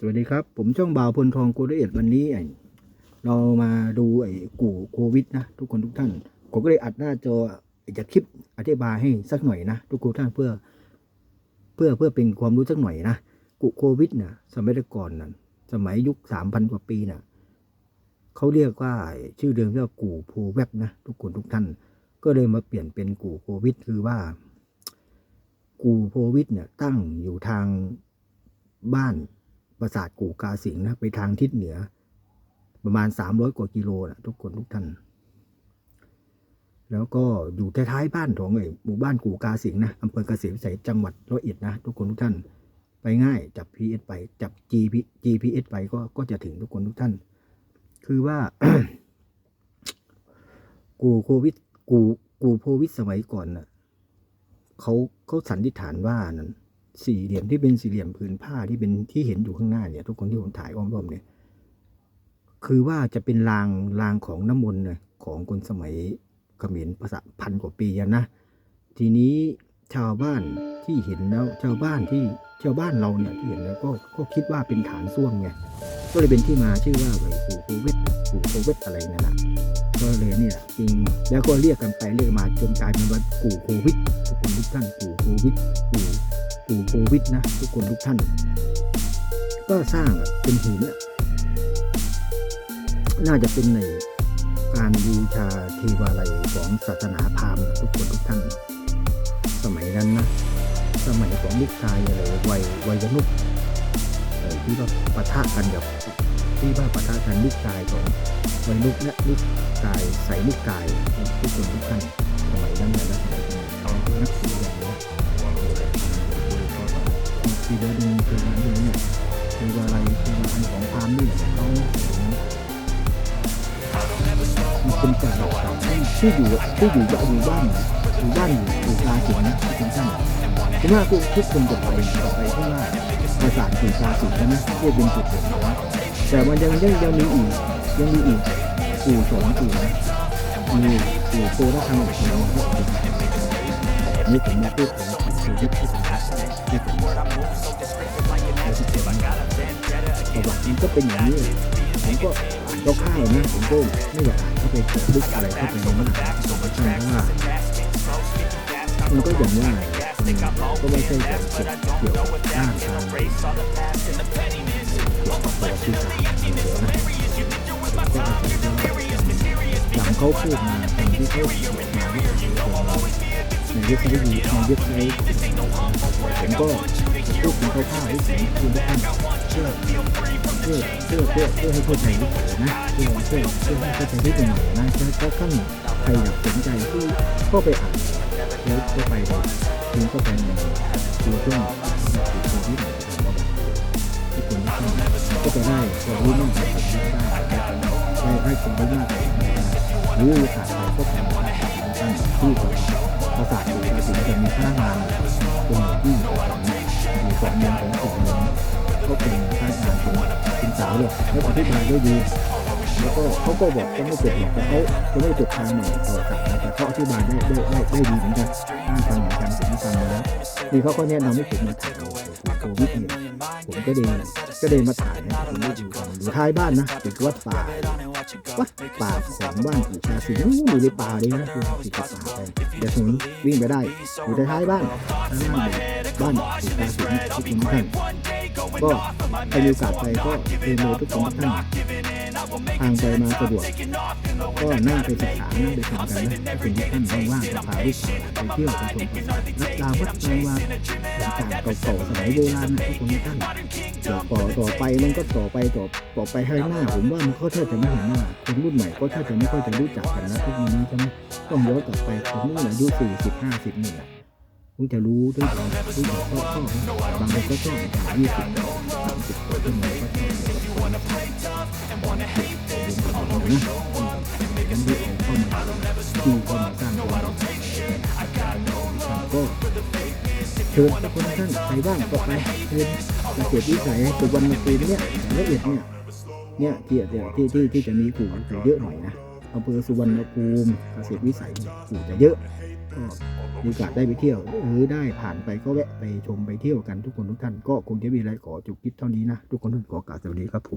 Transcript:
สวัสดีครับ ผมช่องบ่าวพลทองโกลเอียดวันนี้ไอ้เรามาดูไอ้กู่โควิดนะ ทุกคนทุกท่าน ผมก็เลยอัดหน้าจอจะคลิปอธิบายให้สักหน่อยนะ ทุกคนท่านเพื่อ เพื่อเพื่อเป็นความรู้สักหน่อยนะกู่โควิดนี่ยสมัยก่อนนั้นสมัยยุคสามพันกว่าปีน่ะเขาเรียกว่าชื่อเดิมเรียกกู่โพแวบนะทุกคนทุกท่าน ก็เลยมาเปลี่ยนเป็นกู่โควิด คือว่า กู่โควิดเนี่ยตั้งอยู่ทางบ้าน ปราสาทกู่กาสิงห์นะไปทางทิศเหนือ ประมาณสามร้อยกว่ากิโลนะทุกคนทุกท่าน แล้วก็อยู่ท้ายๆบ้านของไอ้หมู่บ้านกู่กาสิงห์นะอำเภอกเกษมวิสัยจังหวัดร้อยเอ็ดนะทุกคนทุกท่าน ไปง่ายจับ PS ไปจับ GP GPS ไปก็ก็จะถึงทุกคนทุกท่าน คือว่า กูโควิดกูกูโควิดสมัยก่อนน่ะเขาเขาสันนิษฐานว่านั้น สี่เหลี่ยมที่เป็นสี่เหลี่ยมผืนผ้าที่เป็นที่เห็นอยู่ข้างหน้าเนี่ย ทุกคนที่ผมถ่ายอ้อมๆเนี่ย คือว่าจะเป็นรางรางของน้ำมนต์เนี่ยของคนสมัยเขมรภาษาพันกว่าปีนะ ทีนี้ชาวบ้านที่เห็นแล้วชาวบ้านที่ชาวบ้านเราเนี่ยที่เห็นแล้วก็ก็คิดว่าเป็นฐานส้วมไงก็เลยเป็นที่มาชื่อว่าไอ้ปู่โควิดปู่โควิดอะไรนั่นนะก็เลยเนี่ยจริงแล้วก็เรียกกันไปเรียกมาจนกลายเป็นว่ากูโควิดทุกคนทุกท่านกูโควิดกู กูโควิดนะ ทุกคนทุกท่าน ก็สร้างเป็นหินน่าจะเป็นในการบูชาเทวาลัยของศาสนาพราหมณ์ทุกคนทุกท่าน สมัยนั้นนะ สมัยของลูกชายอะไรวัยวัยรุ่นที่ว่าปะทะกันกับที่ว่าปะทะกันลูกชายของวัยรุ่นและลูกชายใส่ลูกกายทุกคนทุกท่านสมัยนั้น อันของพราหมณ์นี่เขามันเป็นการรักษาที่อยู่ที่อยู่จะอยู่บ้านอยู่บ้านอยู่อยู่กลางสิงห์นะทุกท่านผมว่าทุกทุกคนจะไปจะไปเพราะว่าประสาทสื่อสารสุดแล้วนะที่เป็นจุดเด่นของมันแต่มันยังยังยังมีอีกยังมีอีกอู่สองอู่นะมีอู่โคราชทางอีกทีนึงก็อีกนี่ผมมาพูดถึงชีวิตที่ผมที่ผมในที่เป็น ประวัติมันก็เป็นอย่างนี้ผมก็อ่านคร่าวๆนะผมก็ไม่อยากอ่านเข้าไปลึกอะไรเข้าไปในนั้นผมก็เชื่อว่ามันก็อย่างว่ามันก็ไม่ใช่แต่เกี่ยวกับด้านทางเกี่ยวกับประวัติศาสตร์อย่างเดียนะก็อาจจะหลังเขาพูดมาตอนที่เขาเขียนมาที่ในเว็บไซต์ในเว็บไซต์ผมก็ พูดเป็นคร่าวๆให้ผมคุณทุกท่านเพื่อเพื่อเพื่อเพื่อเพื่อให้เข้าใจนิดหน่อยนะเพื่อเพื่อเพื่อให้เข้าใจนิดหน่อยนะถ้าท่านใครอยากสนใจที่ก็ไปอ่านแล้วก็ไปถึงก็ไปในตัวช่วงตัวที่ไหนที่คนที่เข้าก็จะได้ความรู้มากกว่าที่ได้ได้ได้ความรู้มากกว่าหรือขาดไปก็ทำได้ท่านที่ภาษาอยู่ภาษีจะมีพนักงานคนที่อง เป็นสาวเลยแล้วอธิบายได้ดี แล้วก็เขาก็บอกว่าไม่จบหรอกแต่เขาจะไม่จบทางหนึ่งต่อสามนะแต่เขาอธิบายได้ได้ได้ได้ดีเหมือนกันน่าฟังเหมือนกันผมฟังมาแล้วดีเขาก็แนะนำให้ผมมาถ่ายโควิดเนี่ยผมก็เลยก็เลยมาถ่ายนะผมได้ดูกันอยู่ท้ายบ้านนะเป็นวัดป่าวัดป่าของบ้านปู่ชาสิงห์อยู่ในป่าเลยนะคือติดกับป่าไปเดี๋ยวผมวิ่งไปได้อยู่ท้ายบ้านบ้านปู่ชาสิงห์ทุกคนท่าน ก็ใครมีโอกาสไปก็เรียนรู้ทุกคนท่านทางไปมาสะดวกก็นั่งไปศึกษานั่งไปทำกันนะถ้าเป็นที่ท่านว่างๆก็พาลูกหลานไปเที่ยวไปชมกันนักดาววัดนางวาต่างๆเก่าๆสมัยโบราณนะทุกคนท่านต่อต่อต่อไปมันก็ต่อไปต่อต่อไปให้หน้า ผมว่ามันก็แทบจะไม่เห็นหน้าคนรุ่นใหม่ก็แทบจะไม่ค่อยจะรู้จักกันนะทุกวันนี้ใช่ไหมต้องย้อนกลับไปผมนี่อายุสี่สิบห้าสิบนี่แหละ เพิ่งจะรู้เรื่องของรู้จักก็ชอบางคนก็ชอบยี่สิบสามสิบคนขึ้นมาก็ชอบนะมันได้เอาเข้ามาดูเข้ามาสร้างตัวก็เชิญทุกคนท่านใครบ้างก็ไปเชิญเกษตรวิสัยสุวรรณภูมิเนี่ยละเอียดเนี่ยเนี่ยที่ที่ที่ที่จะมีกู่จะเยอะหน่อยนะ อำเภอสุวรรณภูมิเกษตรวิสัยอยู่จะเยอะก็มีโอกาสได้ไปเที่ยวหรือได้ผ่านไปก็แวะไปชมไปเที่ยวกันทุกคนทุกท่านก็คงจะมีอะไรขอจบคลิปเท่านี้นะ ทุกคนทุกคนขอกราบสวัสดีครับผม